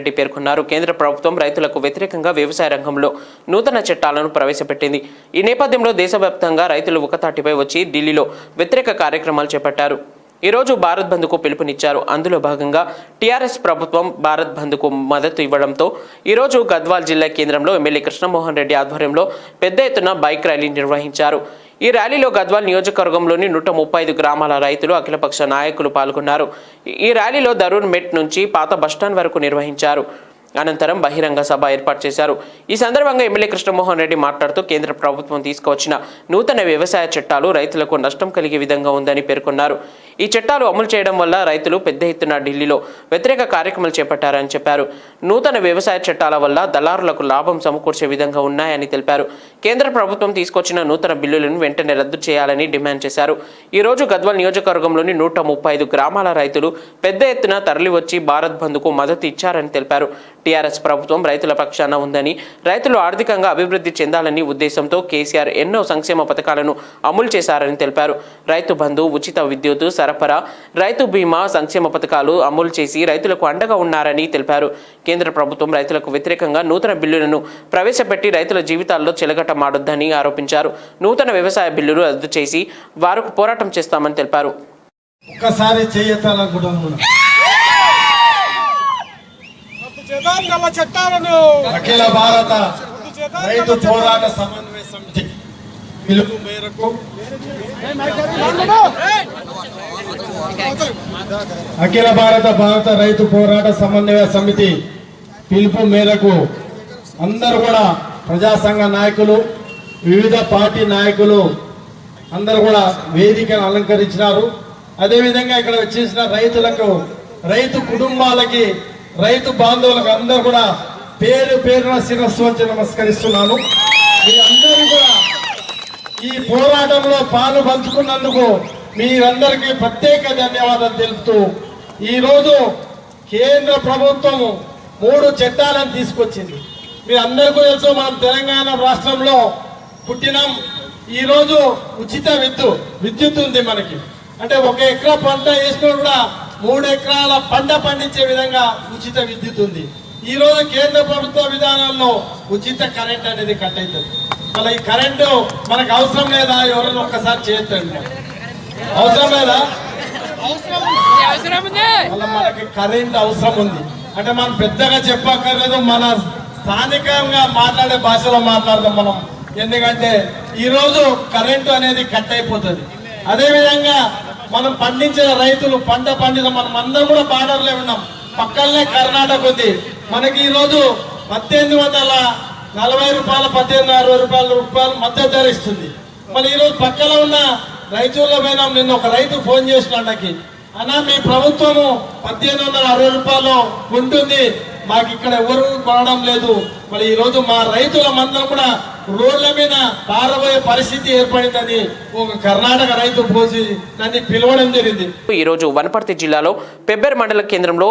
రెడ్డి పేర్కొన్నారు. కేంద్ర ప్రభుత్వం రైతులకు వ్యతిరేకంగా వ్యవసాయ రంగంలో నూతన చట్టాలను ప్రవేశపెట్టింది. ఈ నేపథ్యంలో దేశవ్యాప్తంగా రైతులు ఒకతాటిపై వచ్చి ఢిల్లీలో వ్యతిరేక కార్యక్రమాలు చేపట్టారు. ఈ రోజు భారత్ బంద్కు పిలుపునిచ్చారు. అందులో భాగంగా టీఆర్ఎస్ ప్రభుత్వం భారత్ బంద్కు మద్దతు ఇవ్వడంతో ఈ రోజు గద్వాల్ జిల్లా కేంద్రంలో ఎమ్మెల్యే కృష్ణమోహన్ రెడ్డి ఆధ్వర్యంలో పెద్ద ఎత్తున బైక్ ర్యాలీ నిర్వహించారు. ఈ ర్యాలీలో గద్వాల్ నియోజకవర్గంలోని నూట ముప్పై ఐదు గ్రామాల రైతులు అఖిలపక్ష నాయకులు పాల్గొన్నారు. ఈ ర్యాలీలో దరూర్ మెట్ నుంచి పాత బస్టాండ్ వరకు నిర్వహించారు. అనంతరం బహిరంగ సభ ఏర్పాటు చేశారు. ఈ సందర్భంగా ఎమ్మెల్యే కృష్ణమోహన్ రెడ్డి మాట్లాడుతూ కేంద్ర ప్రభుత్వం తీసుకువచ్చిన నూతన వ్యవసాయ చట్టాలు రైతులకు నష్టం కలిగే విధంగా ఉందని పేర్కొన్నారు. ఈ చట్టాలు అమలు చేయడం వల్ల రైతులు పెద్ద ఎత్తున ఢిల్లీలో వ్యతిరేక కార్యక్రమాలు చేపట్టారని చెప్పారు. నూతన వ్యవసాయ చట్టాల వల్ల దళారులకు లాభం సమకూర్చే విధంగా ఉన్నాయని తెలిపారు. కేంద్ర ప్రభుత్వం తీసుకొచ్చిన నూతన బిల్లులను వెంటనే రద్దు చేయాలని డిమాండ్ చేశారు. ఈ రోజు గద్వాల్ నియోజకవర్గంలోని నూట ముప్పై ఐదు గ్రామాల రైతులు పెద్ద ఎత్తున తరలివచ్చి భారత్ బంద్కు మద్దతు ఇచ్చారని తెలిపారు. టీఆర్ఎస్ ప్రభుత్వం రైతుల పక్షాన ఉందని రైతులు ఆర్థికంగా అభివృద్ధి చెందాలని ఉద్దేశంతో కేసీఆర్ ఎన్నో సంక్షేమ పథకాలను అమలు చేశారని తెలిపారు. రైతు బంధు ఉచిత విద్యుత్ సరఫరా రైతు బీమా సంక్షేమ పథకాలు అమలు చేసి రైతులకు అండగా ఉన్నారని తెలిపారు. కేంద్ర ప్రభుత్వం రైతులకు వ్యతిరేకంగా నూతన బిల్లులను ప్రవేశపెట్టి రైతుల జీవితాల్లో చెలగటమాడొద్దని ఆరోపించారు. నూతన వ్యవసాయ బిల్లులు రద్దు చేసి వారికి పోరాటం చేస్తామని తెలిపారు. ఒక్కసారి చేయొత్తాలనుకుంటున్నాను రద్దు చేద్దాం నల్ల చట్టాలను. అఖిల భారత రద్దు చేద్దాం రైతు పోరాట సమన్వయ సమితి పిలుపు మేరకు అఖిల భారత భారత రైతు పోరాట సమన్వయ సమితి పిలుపు మేరకు అందరూ కూడా ప్రజాసంఘ నాయకులు వివిధ పార్టీ నాయకులు అందరూ కూడా వేదికను అలంకరించినారు. అదేవిధంగా ఇక్కడ వచ్చేసిన రైతులకు రైతు కుటుంబాలకి రైతు బాంధవులకు అందరూ కూడా పేరు పేరున శిరస్సు వచ్చి నమస్కరిస్తున్నాను. మీ అందరూ కూడా ఈ పోరాటంలో పాలు పంచుకున్నందుకు మీరందరికీ ప్రత్యేక ధన్యవాదాలు తెలుపుతూ ఈరోజు కేంద్ర ప్రభుత్వం మూడు చట్టాలను తీసుకొచ్చింది. మీ అందరికీ తెలుసు మనం తెలంగాణ రాష్ట్రంలో పుట్టినాం. ఈరోజు ఉచిత విద్యుత్ విద్యుత్ ఉంది మనకి. అంటే ఒక ఎకరా పంట వేసినా కూడా మూడు ఎకరాల పంట పండించే విధంగా ఉచిత విద్యుత్ ఉంది. ఈ రోజు కేంద్ర ప్రభుత్వ విధానంలో ఉచిత కరెంట్ అనేది కట్ అవుతుంది. మళ్ళీ ఈ కరెంటు మనకు అవసరం లేదా ఎవరైనా ఒక్కసారి చేయొద్దండి అవసరం లేదా మళ్ళీ మనకి కరెంట్ అవసరం ఉంది. అంటే మనం పెద్దగా చెప్పక్కర్లేదు మన స్థానికంగా మాట్లాడే భాషలో మాట్లాడదాం మనం. ఎందుకంటే ఈ రోజు కరెంటు అనేది కట్ అయిపోతుంది. అదే విధంగా మనం పండించిన రైతులు పంట పండించిన మనం అందరం కూడా బార్డర్లే ఉన్నాం. పక్కనే కర్ణాటక ఉంది. మనకి ఈ రోజు పద్దెనిమిది వందల నలభై రూపాయల పద్దెనిమిది అరవై రూపాయల రూపాయలు మద్దతు ధర ఇస్తుంది. మరి ఈరోజు పక్కన ఉన్న రైతుల పోయినాం నిన్న ఒక రైతు ఫోన్ చేసిన అన్నకి అన్న మీ ప్రభుత్వము పద్దెనిమిది వందల అరవై రూపాయలు ఉంటుంది. మాకు ఇక్కడ ఎవరు కొనడం లేదు. మరి ఈరోజు మా రైతుల మందరం కూడా రోడ్ల మీద పారబోయే పరిస్థితి ఏర్పడిందని ఒక కర్ణాటక రైతు పోసి నన్ను పిలవడం జరిగింది. ఈరోజు వనపర్తి జిల్లాలో పెబ్బేర్ మండల కేంద్రంలో